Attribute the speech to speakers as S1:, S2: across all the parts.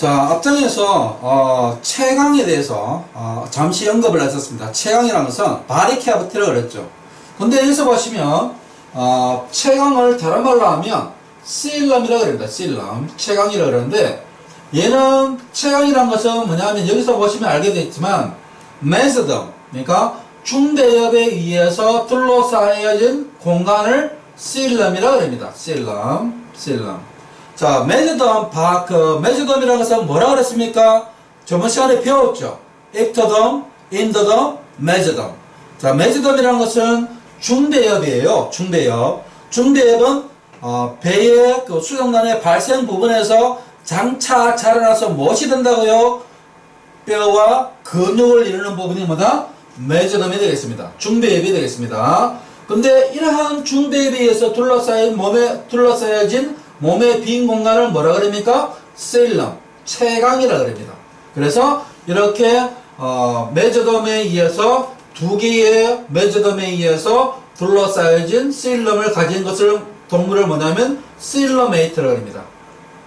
S1: 자, 앞장에서 어, 채광에 대해서 어, 잠시 언급을 했었습니다. 채광이라는 것은 바리케아브티라고 그랬죠. 근데 여기서 보시면 어, 채광을 다른 말로 하면 실럼이라고 그럽니다. 실럼. 채광이라고 그러는데 얘는 채광이라는 것은 뭐냐면 여기서 보시면 알게 되겠지만 메스덤 그러니까 중대엽에 의해서 둘러싸여진 공간을 실럼이라고 그럽니다. 실럼. 실럼. 자, 메즈덤, 바, 그, 메즈덤이라는 것은 뭐라 그랬습니까? 저번 시간에 배웠죠? 액터덤, 인더덤, 메즈덤. 자, 메즈덤이라는 것은 중대엽이에요. 중대엽. 중대엽은, 어, 배의 그 수정란의 발생 부분에서 장차 자라나서 무엇이 된다고요? 뼈와 근육을 이루는 부분이 뭐다? 메즈덤이 되겠습니다. 중대엽이 되겠습니다. 근데 이러한 중대엽에 의해서 둘러싸인 몸에, 둘러싸여진 몸의 빈 공간을 뭐라 그럽니까? 셀럼, 채광이라 그럽니다. 그래서 이렇게 어, 메저덤에 의해서 두 개의 메저덤에 의해서 둘러싸여진 실럼을 가진 것을 동물을 뭐냐면 실러메이트라고 합니다.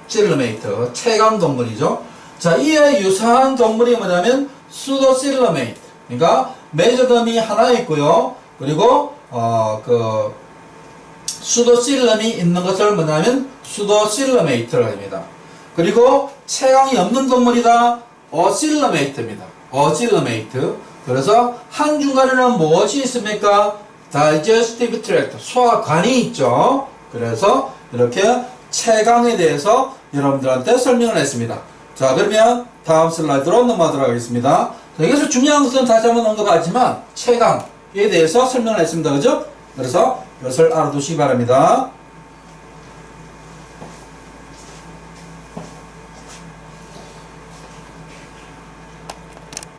S1: 실러메이트, 채광 동물이죠. 자, 이에 유사한 동물이 뭐냐면 수도 실러메이트. 그러니까 메저덤이 하나 있고요. 그리고 어, 그 수도실럼이 있는 것을 뭐냐면 수도실러메이트라고 합니다. 그리고 체광이 없는 동물이다. 어실러메이트입니다. 어실러메이트. 그래서 한중간에는 무엇이 있습니까? digestive tract, 소화관이 있죠. 그래서 이렇게 체광에 대해서 여러분들한테 설명을 했습니다. 자, 그러면 다음 슬라이드로 넘어가도록 하겠습니다. 자, 여기서 중요한 것은 다시 한번 언급하지만 체광에 대해서 설명을 했습니다. 그죠? 그래서 이것을 알아두시기 바랍니다.